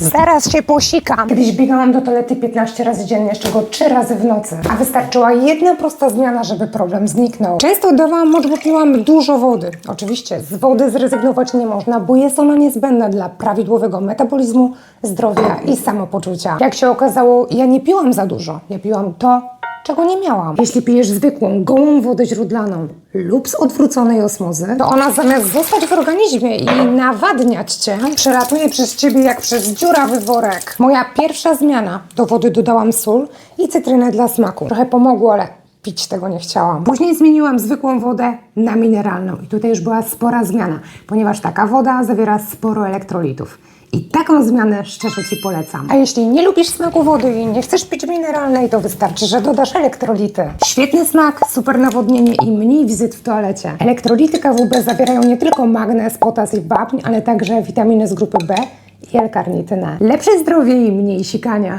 Zaraz się posikam. Kiedyś biegałam do toalety 15 razy dziennie, z czego 3 razy w nocy. A wystarczyła jedna prosta zmiana, żeby problem zniknął. Często dawałam mocz, bo piłam dużo wody. Oczywiście z wody zrezygnować nie można, bo jest ona niezbędna dla prawidłowego metabolizmu, zdrowia i samopoczucia. Jak się okazało, ja nie piłam za dużo. Ja piłam to, czego nie miałam. Jeśli pijesz zwykłą, gołą wodę źródlaną lub z odwróconej osmozy, to ona zamiast zostać w organizmie i nawadniać cię, przelatuje przez ciebie jak przez dziurawy worek. Moja pierwsza zmiana. Do wody dodałam sól i cytrynę dla smaku. Trochę pomogło, ale pić tego nie chciałam. Później zmieniłam zwykłą wodę na mineralną i tutaj już była spora zmiana, ponieważ taka woda zawiera sporo elektrolitów. I taką zmianę szczerze Ci polecam. A jeśli nie lubisz smaku wody i nie chcesz pić mineralnej, to wystarczy, że dodasz elektrolity. Świetny smak, super nawodnienie i mniej wizyt w toalecie. Elektrolity KWB zawierają nie tylko magnez, potas i wapń, ale także witaminy z grupy B i L-karnitynę. Lepsze zdrowie i mniej sikania.